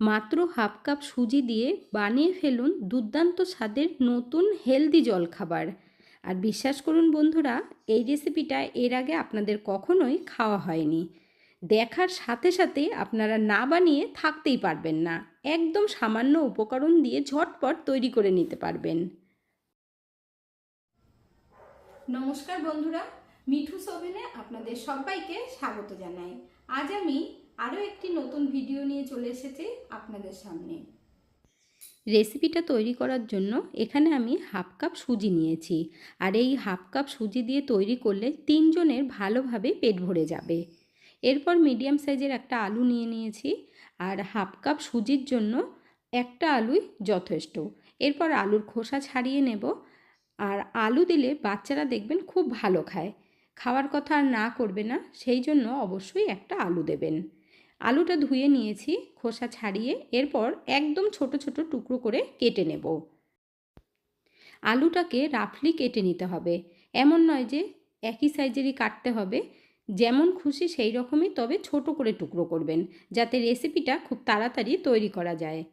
মাত্র half cup সুজি দিয়ে বানিয়ে ফেলুন দুর্দান্ত স্বাদের নতুন হেলদি জলখাবার। আর বিশ্বাস করুন বন্ধুরা, এই রেসিপিটা এর আগে আপনাদের কখনোই খাওয়া হয়নি। দেখার সাথে সাথে আপনারা না বানিয়ে থাকতেই পারবেন না। একদম সামান্য উপকরণ দিয়ে ঝটপট তৈরি করে নিতে পারবেন। নমস্কার বন্ধুরা, মিঠু সোভেনে আপনাদের সবাইকে স্বাগত জানাই। আজ আমি আরও একটি নতুন ভিডিও নিয়ে চলে এসেছি আপনাদের সামনে। রেসিপিটা তৈরি করার জন্য এখানে আমি হাফ কাপ সুজি নিয়েছি। আর এই হাফ কাপ সুজি দিয়ে তৈরি করলে তিনজনের ভালোভাবে পেট ভরে যাবে। এরপর মিডিয়াম সাইজের একটা আলু নিয়ে নিয়েছি। আর হাফ কাপ সুজির জন্য একটা আলুই যথেষ্ট। এরপর আলুর খোসা ছাড়িয়ে নেব। আর আলু দিলে বাচ্চারা দেখবেন খুব ভালো খায়। খাওয়ার কথা আর না করবে না, সেই জন্য অবশ্যই একটা আলু দেবেন। আলুটা ধুয়ে নিয়েছি, খোসা ছাড়িয়ে এরপর একদম ছোট ছোট টুকরো করে কেটে নেব। আলুটাকে রাফলি কেটে নিতে হবে। এমন নয় যে একই সাইজেরই কাটতে হবে। যেমন খুশি সেই রকমই তবে ছোট করে টুকরো করবেন, যাতে রেসিপিটা খুব তাড়াতাড়ি তৈরি করা যায়।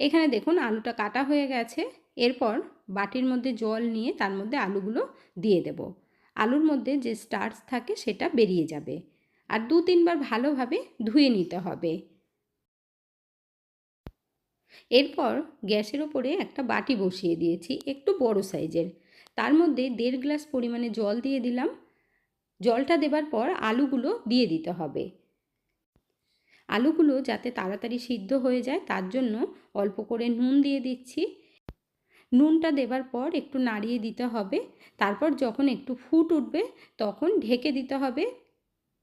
এখানে দেখুন আলুটা কাটা হয়ে গেছে। এরপর বাটির মধ্যে জল নিয়ে তার মধ্যে আলুগুলো দিয়ে দেব। আলুর মধ্যে যে স্টার্চ থাকে সেটা বেরিয়ে যাবে। আর দু তিনবার ভালোভাবে ধুয়ে নিতে হবে। এরপর গ্যাসের ওপরে একটা বাটি বসিয়ে দিয়েছি, একটু বড় সাইজের। তার মধ্যে দেড় গ্লাস পরিমাণে জল দিয়ে দিলাম। জলটা দেবার পর আলুগুলো দিয়ে দিতে হবে। আলুগুলো যাতে তাড়াতাড়ি সিদ্ধ হয়ে যায়, তার জন্য অল্প করে নুন দিয়ে দিচ্ছি। নুনটা দেবার পর একটু নাড়িয়ে দিতে হবে। তারপর যখন একটু ফুট উঠবে, তখন ঢেকে দিতে হবে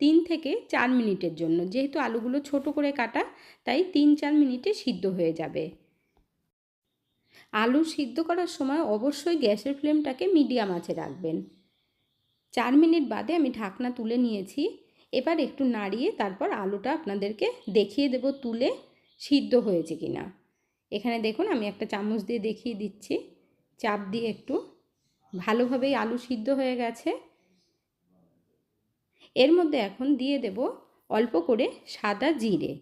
তিন থেকে চার মিনিটের জন্য। যেহেতু আলুগুলো ছোট করে কাটা, তাই তিন চার মিনিটে সিদ্ধ হয়ে যাবে। আলু সিদ্ধ করার সময় অবশ্যই গ্যাসের ফ্লেমটাকে মিডিয়াম আঁচে রাখবেন। চার মিনিট বাদে আমি ঢাকনা তুলে নিয়েছি। এবার একটু নাড়িয়ে তারপর আলুটা আপনাদেরকে দেখিয়ে দেব তুলে সিদ্ধ হয়েছে কি না এখানে দেখুন, আমি একটা চামচ দিয়ে দেখিয়ে দিচ্ছি। চাপ দিয়ে একটু। ভালোভাবেই আলু সিদ্ধ হয়ে গেছে। এর মধ্যে এখন দিয়ে দেব অল্প করে সাদা জিরে।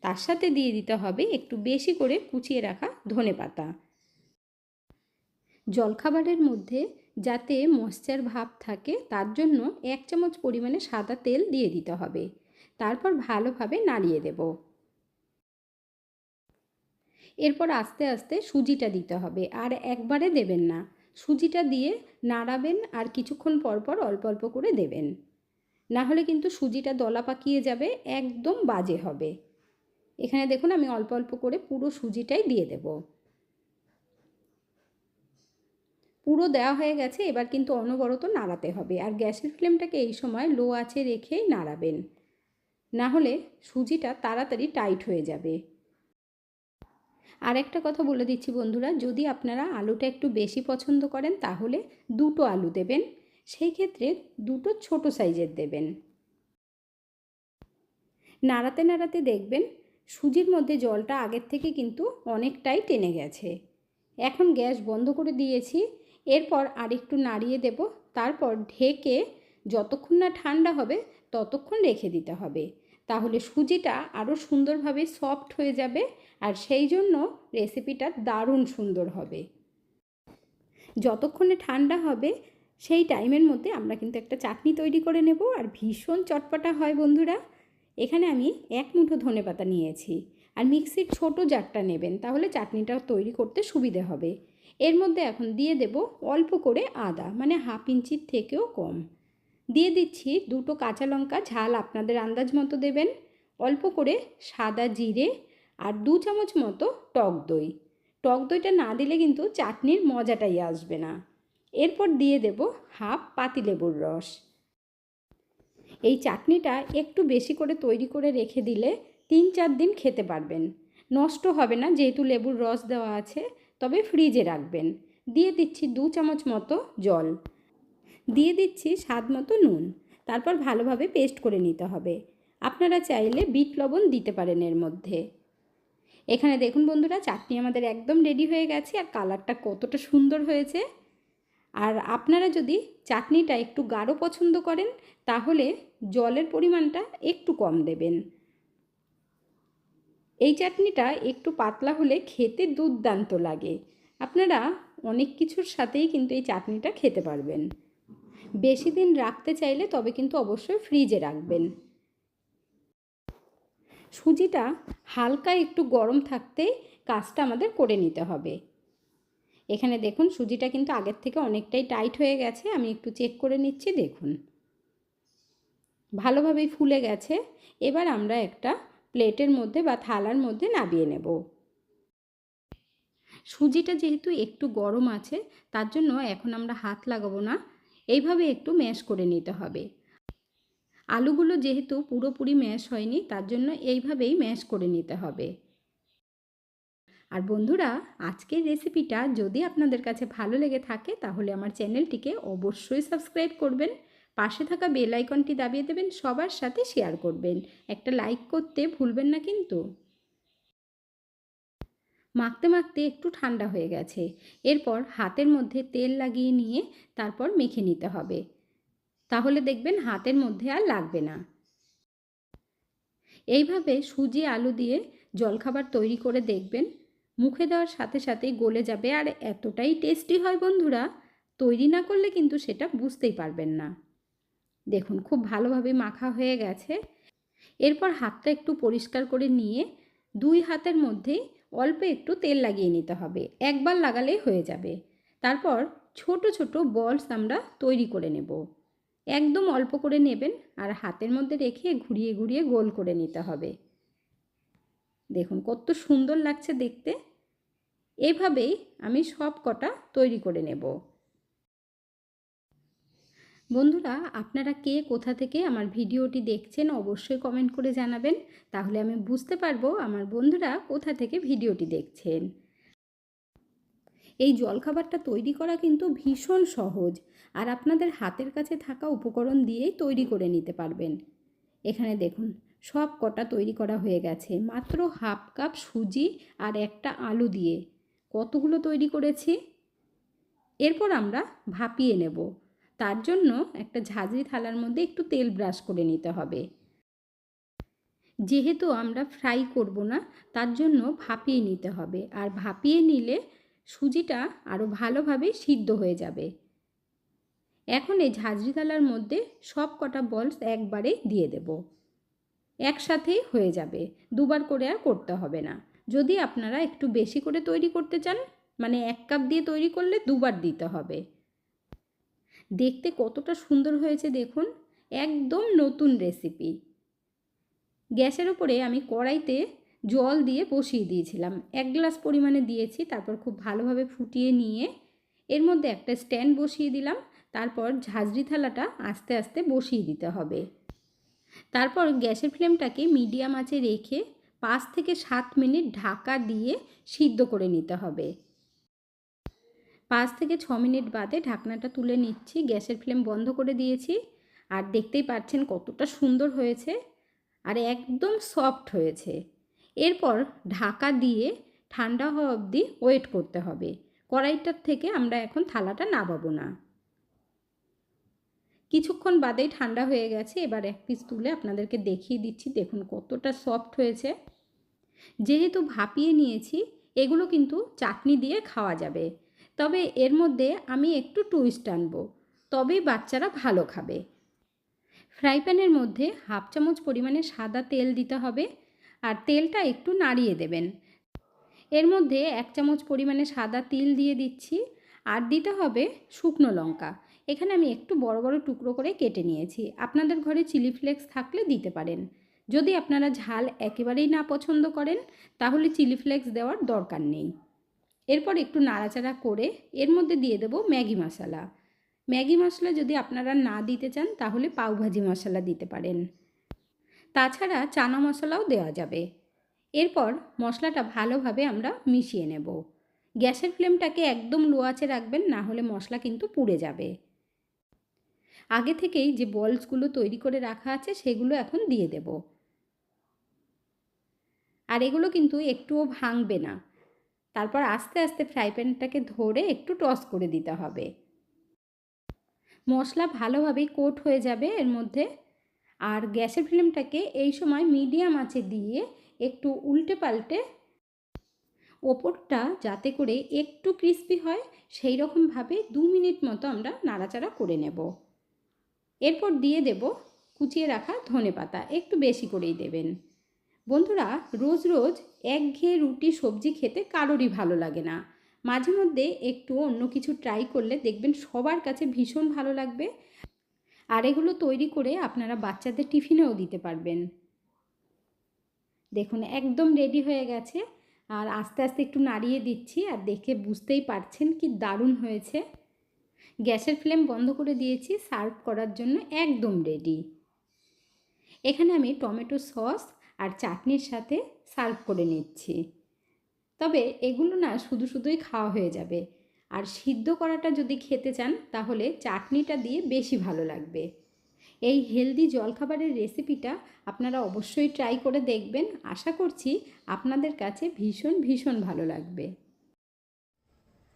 তার সাথে দিয়ে দিতে হবে একটু বেশি করে কুচিয়ে রাখা ধনে পাতা। জলখাবারের মধ্যে যাতে মশ্চার ভাব থাকে, তার জন্য এক চামচ পরিমাণে সাদা তেল দিয়ে দিতে হবে। তারপর ভালোভাবে নাড়িয়ে দেব। এরপর আস্তে আস্তে সুজিটা দিতে হবে। আর একবারে দেবেন না। সুজিটা দিয়ে নাড়াবেন আর কিছুক্ষণ পর পর অল্প অল্প করে দেবেন। না হলে কিন্তু সুজিটা দলা পাকিয়ে যাবে, একদম বাজে হবে। এখানে দেখুন আমি অল্প অল্প করে পুরো সুজিটাই দিয়ে দেব। পুরো দেওয়া হয়ে গেছে, এবার কিন্তু অনবরত নাড়াতে হবে। আর গ্যাসের ফ্লেমটাকে এই সময় লো আছে রেখেই নাড়াবেন। না হলে সুজিটা তাড়াতাড়ি টাইট হয়ে যাবে। আর একটা কথা বলে দিচ্ছি বন্ধুরা, যদি আপনারা আলুটা একটু বেশি পছন্দ করেন তাহলে দুটো আলু দেবেন। সেই ক্ষেত্রে দুটো ছোট সাইজের দেবেন। নাড়াতে নাড়াতে দেখবেন সুজির মধ্যে জলটা আগের থেকে কিন্তু অনেকটাই টেনে গেছে। এখন গ্যাস বন্ধ করে দিয়েছি, এরপর আরেকটু নাড়িয়ে দেব, তারপর ঢেকে যতক্ষণ না ঠান্ডা হবে ততক্ষণ রেখে দিতে হবে। তাহলে সুজিটা আরও সুন্দরভাবে সফট হয়ে যাবে আর সেই জন্য রেসিপিটা দারুণ সুন্দর হবে। যতক্ষণে ঠান্ডা হবে সেই টাইমের মধ্যে আমরা কিন্তু একটা চাটনি তৈরি করে নেব আর ভীষণ চটপটা হয় বন্ধুরা। এখানে আমি এক মুঠো ধনে পাতা নিয়েছি আর মিক্সির ছোট জারটা নেবেন তাহলে চাটনিটা তৈরি করতে সুবিধে হবে। এর মধ্যে এখন দিয়ে দেব অল্প করে আদা মানে হাফ ইঞ্চির থেকেও কম। দিয়ে দিচ্ছি দুটো কাঁচা লঙ্কা, ঝাল আপনাদের আন্দাজ মতো দেবেন। অল্প করে সাদা জিরে আর দু চামচ মতো টক দই। টক দইটা না দিলে কিন্তু চাটনির মজাটাই আসবে না। এরপর দিয়ে দেব হাফ পাতিলেবুর রস। এই চাটনিটা একটু বেশি করে তৈরি করে রেখে দিলে তিন চার দিন খেতে পারবেন। নষ্ট হবে না, যেহেতু লেবুর রস দেওয়া আছে, তবে ফ্রিজে রাখবেন। দিয়ে দিচ্ছি দু চামচ মতো জল। দিয়ে দিচ্ছি স্বাদ মতো নুন। তারপর ভালোভাবে পেস্ট করে নিতে হবে। আপনারা চাইলে বিট লবণ দিতে পারেন এর মধ্যে। এখানে দেখুন বন্ধুরা, চাটনি আমাদের একদম রেডি হয়ে গেছে আর কালারটা কতটা সুন্দর হয়েছে। আর আপনারা যদি চাটনিটা একটু গাঢ় পছন্দ করেন, তাহলে জলের পরিমাণটা একটু কম দেবেন। এই চাটনিটা একটু পাতলা হলে খেতে দুর্দান্ত লাগে। আপনারা অনেক কিছুর সাথেই কিন্তু এই চাটনিটা খেতে পারবেন। বেশি দিন রাখতে চাইলে তবে কিন্তু অবশ্যই ফ্রিজে রাখবেন। সুজিটা হালকা একটু গরম থাকতেই কাজটা আমাদের করে নিতে হবে। এখানে দেখুন সুজিটা কিন্তু আগের থেকে অনেকটাই টাইট হয়ে গেছে। আমি একটু চেক করে নিচ্ছি, দেখুন। ভালোভাবেই ফুলে গেছে। এবার আমরা একটা প্লেটের মধ্যে বা থালার মধ্যে নাবিয়ে নেব। সুজিটা যেহেতু একটু গরম আছে, তার জন্য এখন আমরা হাত লাগাবো না। এইভাবে একটু ম্যাশ করে নিতে হবে। আলুগুলো যেহেতু পুরোপুরি ম্যাশ হয়নি, তার জন্য এইভাবেই ম্যাশ করে নিতে হবে। আর বন্ধুরা, আজকের রেসিপিটা যদি আপনাদের কাছে ভালো লেগে থাকে, তাহলে আমার চ্যানেলটিকে অবশ্যই সাবস্ক্রাইব করবেন। পাশে থাকা বেল আইকনটি দাবিয়ে দেবেন, সবার সাথে শেয়ার করবেন। একটা লাইক করতে ভুলবেন না কিন্তু। মাখতে মাখতে একটু ঠান্ডা হয়ে গেছে। এরপর হাতের মধ্যে তেল লাগিয়ে নিয়ে তারপর মেখে নিতে হবে। তাহলে দেখবেন হাতের মধ্যে আর লাগবে না। এইভাবে সুজি আলু দিয়ে জলখাবার তৈরি করে দেখবেন। মুখে দেওয়ার সাথে সাথেই গলে যাবে। আর এতটাই টেস্টি হয় বন্ধুরা, তৈরি না করলে কিন্তু সেটা বুঝতেই পারবেন না। দেখুন, খুব ভালোভাবে মাখা হয়ে গেছে। এরপর হাতটা একটু পরিষ্কার করে নিয়ে দুই হাতের মধ্যেই অল্প একটু তেল লাগিয়ে নিতে হবে। একবার লাগালেই হয়ে যাবে। তারপর ছোট ছোট বলস আমরা তৈরি করে নেব। একদম অল্প করে নেবেন আর হাতের মধ্যে রেখে ঘুরিয়ে ঘুরিয়ে গোল করে নিতে হবে। দেখুন, কত সুন্দর লাগছে দেখতে। এভাবেই আমি সব কটা তৈরি করে নেব। বন্ধুরা, আপনারা কে কোথা থেকে আমার ভিডিওটি দেখছেন অবশ্যই কমেন্ট করে জানাবেন। তাহলে আমি বুঝতে পারব আমার বন্ধুরা কোথা থেকে ভিডিওটি দেখছেন। এই জলখাবারটা তৈরি করা কিন্তু ভীষণ সহজ আর আপনাদের হাতের কাছে থাকা উপকরণ দিয়েই তৈরি করে নিতে পারবেন। এখানে দেখুন, সব কটা তৈরি করা হয়ে গেছে। মাত্র হাফ কাপ সুজি আর একটা আলু দিয়ে। কতগুলো তৈরি করেছি? এরপর আমরা ভাপিয়ে নেব। তার জন্য একটা ঝাঁঝরি থালার মধ্যে একটু তেল ব্রাশ করে নিতে হবে। যেহেতু আমরা ফ্রাই করব না, তার জন্য ভাপিয়ে নিতে হবে। আর ভাপিয়ে নিলে সুজিটা আরও ভালোভাবে সিদ্ধ হয়ে যাবে। এখন এই ঝাঁঝরি থালার মধ্যে সব কটা বলস একবারে দিয়ে দেব। একসাথেই হয়ে যাবে। দুবার করে আর করতে হবে না। যদি আপনারা একটু বেশি করে তৈরি করতে চান মানে এক কাপ দিয়ে তৈরি করলে দুবার দিতে হবে। দেখতে কতটা সুন্দর হয়েছে দেখুন, একদম নতুন রেসিপি। গ্যাসের ওপরে আমি কড়াইতে জল দিয়ে বসিয়ে দিয়েছিলাম। এক গ্লাস পরিমাণে দিয়েছি, তারপর খুব ভালোভাবে ফুটিয়ে নিয়ে এর মধ্যে একটা স্ট্যান্ড বসিয়ে দিলাম, তারপর ঝাঁঝরি থালাটা আস্তে আস্তে বসিয়ে দিতে হবে। তারপর গ্যাসের ফ্লেমটাকে মিডিয়াম আঁচে রেখে পাঁচ থেকে সাত মিনিট ঢাকা দিয়ে সিদ্ধ করে নিতে হবে। পাঁচ থেকে ছ মিনিট বাদে ঢাকনাটা তুলে নিচ্ছি, গ্যাসের ফ্লেম বন্ধ করে দিয়েছি। আর দেখতেই পাচ্ছেন কতটা সুন্দর হয়েছে আর একদম সফট হয়েছে। এরপর ঢাকা দিয়ে ঠান্ডা হওয়া অবধি ওয়েট করতে হবে। কড়াইটার থেকে আমরা এখন থালাটা নামাবো না। কিছুক্ষণ বাদেই ঠান্ডা হয়ে গেছে। এবার এক পিস তুলে আপনাদেরকে দেখিয়ে দিচ্ছি। দেখুন কতটা সফট হয়েছে। যেহেতু ভাপিয়ে নিয়েছি, এগুলো কিন্তু চাটনি দিয়ে খাওয়া যাবে। তবে এর মধ্যে আমি একটু টুইস্ট আনব। তবেই বাচ্চারা ভালো খাবে। ফ্রাই প্যানের মধ্যে হাফ চামচ পরিমাণে সাদা তেল দিতে হবে আর তেলটা একটু নাড়িয়ে দেবেন। এর মধ্যে এক চামচ পরিমাণে সাদা তিল দিয়ে দিচ্ছি। আর দিতে হবে শুকনো লঙ্কা। এখানে আমি একটু বড় বড় টুকরো করে কেটে নিয়েছি। আপনাদের ঘরে চিলি ফ্লেক্স থাকলে দিতে পারেন। যদি আপনারা ঝাল একেবারেই না পছন্দ করেন, তাহলে চিলি ফ্লেক্স দেওয়ার দরকার নেই। এরপর একটু নাড়াচাড়া করে এর মধ্যে দিয়ে দেবো ম্যাগি মশলা। ম্যাগি মশলা যদি আপনারা না দিতে চান, তাহলে পাউভাজি মশলা দিতে পারেন। তাছাড়া চানা মশলাও দেওয়া যাবে। এরপর মশলাটা ভালোভাবে আমরা মিশিয়ে নেব। গ্যাসের ফ্লেমটাকে একদম লো আঁচে রাখবেন, না হলে মশলা কিন্তু পুড়ে যাবে। আগে থেকেই যে বলসগুলো তৈরি করে রাখা আছে সেগুলো এখন দিয়ে দেব। আর এগুলো কিন্তু একটুও ভাঙবে না। তারপর আস্তে আস্তে ফ্রাই প্যানটাকে ধরে একটু টস করে দিতে হবে। মশলা ভালোভাবেই কোট হয়ে যাবে এর মধ্যে। আর গ্যাসের ফ্লেমটাকে এই সময় মিডিয়াম আঁচে দিয়ে একটু উল্টে পাল্টে ওপরটা যাতে করে একটু ক্রিস্পি হয়, সেই রকমভাবে দু মিনিট মতো আমরা নাড়াচাড়া করে নেব। এরপর দিয়ে দেব কুচিয়ে রাখা ধনে পাতা, একটু বেশি করেই দেবেন। বন্ধুরা, রোজ রোজ একঘেয়ে রুটি সবজি খেতে কারোরই ভালো লাগে না। মাঝে মধ্যে একটু অন্য কিছু ট্রাই করলে দেখবেন সবার কাছে ভীষণ ভালো লাগবে। আর এগুলো তৈরি করে আপনারা বাচ্চাদের টিফিনেও দিতে পারবেন। দেখুন, একদম রেডি হয়ে গেছে। আর আস্তে আস্তে একটু নাড়িয়ে দিচ্ছি আর দেখে বুঝতেই পারছেন কি দারুণ হয়েছে। গ্যাসের ফ্লেম বন্ধ করে দিয়েছি, সার্ভ করার জন্য একদম রেডি। এখানে আমি টমেটো সস আর চাটনির সাথে সার্ভ করে নিচ্ছি। তবে এগুলো না শুধু শুধুই খাওয়া হয়ে যাবে। আর সিদ্ধ করাটা যদি খেতে চান, তাহলে চাটনিটা দিয়ে বেশি ভালো লাগবে। এই হেলদি জলখাবারের রেসিপিটা আপনারা অবশ্যই ট্রাই করে দেখবেন। আশা করছি আপনাদের কাছে ভীষণ ভীষণ ভালো লাগবে।